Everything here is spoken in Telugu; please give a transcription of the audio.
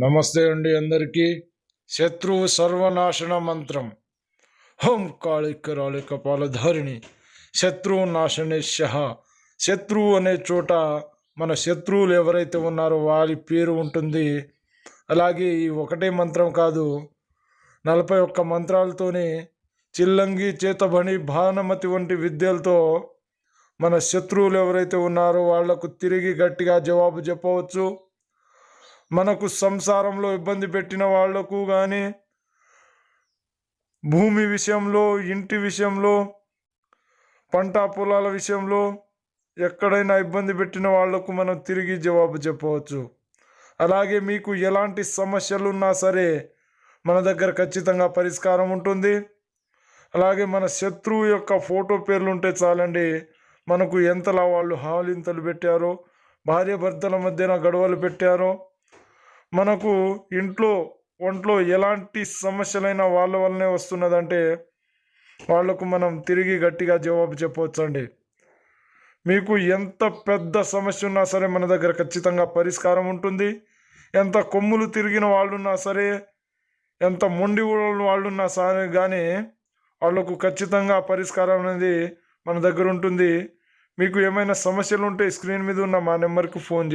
నమస్తే అండి అందరికీ. శత్రువు సర్వనాశన మంత్రం. హోం కాళిక రాళిక పాలధారిణి శత్రువు నాశనేశ శత్రువు అనే చోట మన శత్రువులు ఎవరైతే ఉన్నారో వారి పేరు ఉంటుంది. అలాగే ఈ ఒకటే మంత్రం కాదు. నలభై ఒక్క మంత్రాలతోనే చిల్లంగి చేతబణి భానుమతి వంటి విద్యలతో మన శత్రువులు ఎవరైతే ఉన్నారో వాళ్ళకు తిరిగి గట్టిగా జవాబు చెప్పవచ్చు. మనకు సంసారంలో ఇబ్బంది పెట్టిన వాళ్ళకు కానీ భూమి విషయంలో ఇంటి విషయంలో పంట పొలాల విషయంలో ఎక్కడైనా ఇబ్బంది పెట్టిన వాళ్ళకు మనం తిరిగి జవాబు చెప్పవచ్చు. అలాగే మీకు ఎలాంటి సమస్యలు ఉన్నా సరే మన దగ్గర ఖచ్చితంగా పరిష్కారం ఉంటుంది. అలాగే మన శత్రువు యొక్క ఫోటో పేర్లు ఉంటే చాలండి మనకు ఎంతలా వాళ్ళు హాలింతలు పెట్టారో భార్య భర్తల మధ్యన గొడవలు పెట్టారో మనకు ఇంట్లో ఒంట్లో ఎలాంటి సమస్యలైనా వాళ్ళ వల్లనే వస్తున్నదంటే వాళ్ళకు మనం తిరిగి గట్టిగా జవాబు చెప్పవచ్చండి. మీకు ఎంత పెద్ద సమస్య ఉన్నా సరే మన దగ్గర ఖచ్చితంగా పరిష్కారం ఉంటుంది. ఎంత కొమ్ములు తిరిగిన వాళ్ళున్నా సరే ఎంత మొండి వాళ్ళున్నా సరే కానీ వాళ్ళకు ఖచ్చితంగా పరిష్కారం అనేది మన దగ్గర ఉంటుంది. మీకు ఏమైనా సమస్యలు ఉంటే స్క్రీన్ మీద ఉన్న మా నెంబర్కి ఫోన్ చేయండి.